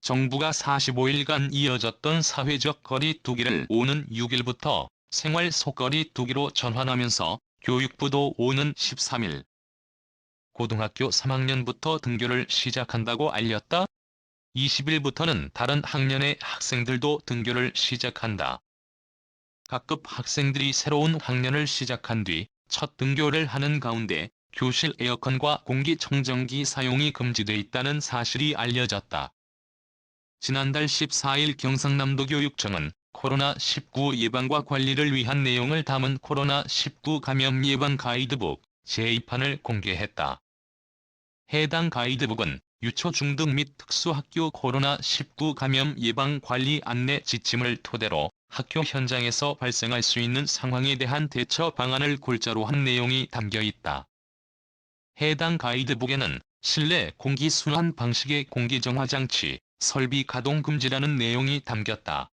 정부가 45일간 이어졌던 사회적 거리 두기를 오는 6일부터 생활 속거리 두기로 전환하면서 교육부도 오는 13일 고등학교 3학년부터 등교를 시작한다고 알렸다. 20일부터는 다른 학년의 학생들도 등교를 시작한다. 각급 학생들이 새로운 학년을 시작한 뒤 첫 등교를 하는 가운데 교실 에어컨과 공기청정기 사용이 금지돼 있다는 사실이 알려졌다. 지난달 14일 경상남도 교육청은 코로나19 예방과 관리를 위한 내용을 담은 코로나19 감염 예방 가이드북 제2판을 공개했다. 해당 가이드북은 유초 중등 및 특수학교 코로나19 감염 예방 관리 안내 지침을 토대로 학교 현장에서 발생할 수 있는 상황에 대한 대처 방안을 골자로 한 내용이 담겨 있다. 해당 가이드북에는 실내 공기 순환 방식의 공기정화 장치 설비 가동 금지라는 내용이 담겼다.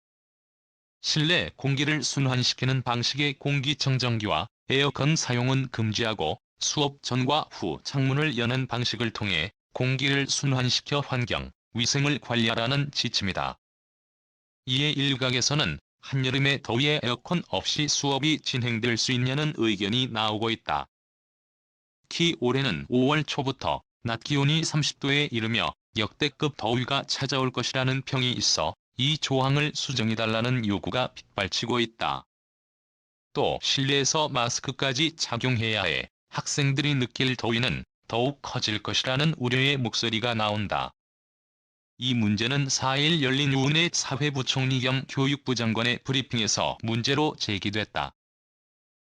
실내 공기를 순환시키는 방식의 공기청정기와 에어컨 사용은 금지하고 수업 전과 후 창문을 여는 방식을 통해 공기를 순환시켜 환경, 위생을 관리하라는 지침이다. 이에 일각에서는 한여름의 더위에 에어컨 없이 수업이 진행될 수 있냐는 의견이 나오고 있다. 특히 올해는 5월 초부터 낮 기온이 30도에 이르며 역대급 더위가 찾아올 것이라는 평이 있어 이 조항을 수정해달라는 요구가 빗발치고 있다. 또 실내에서 마스크까지 착용해야 해 학생들이 느낄 더위는 더욱 커질 것이라는 우려의 목소리가 나온다. 이 문제는 4일 열린 우은혜 사회부총리 겸 교육부 장관의 브리핑에서 문제로 제기됐다.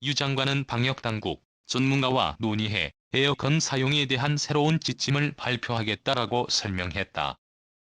유 장관은 방역당국, 전문가와 논의해 에어컨 사용에 대한 새로운 지침을 발표하겠다라고 설명했다.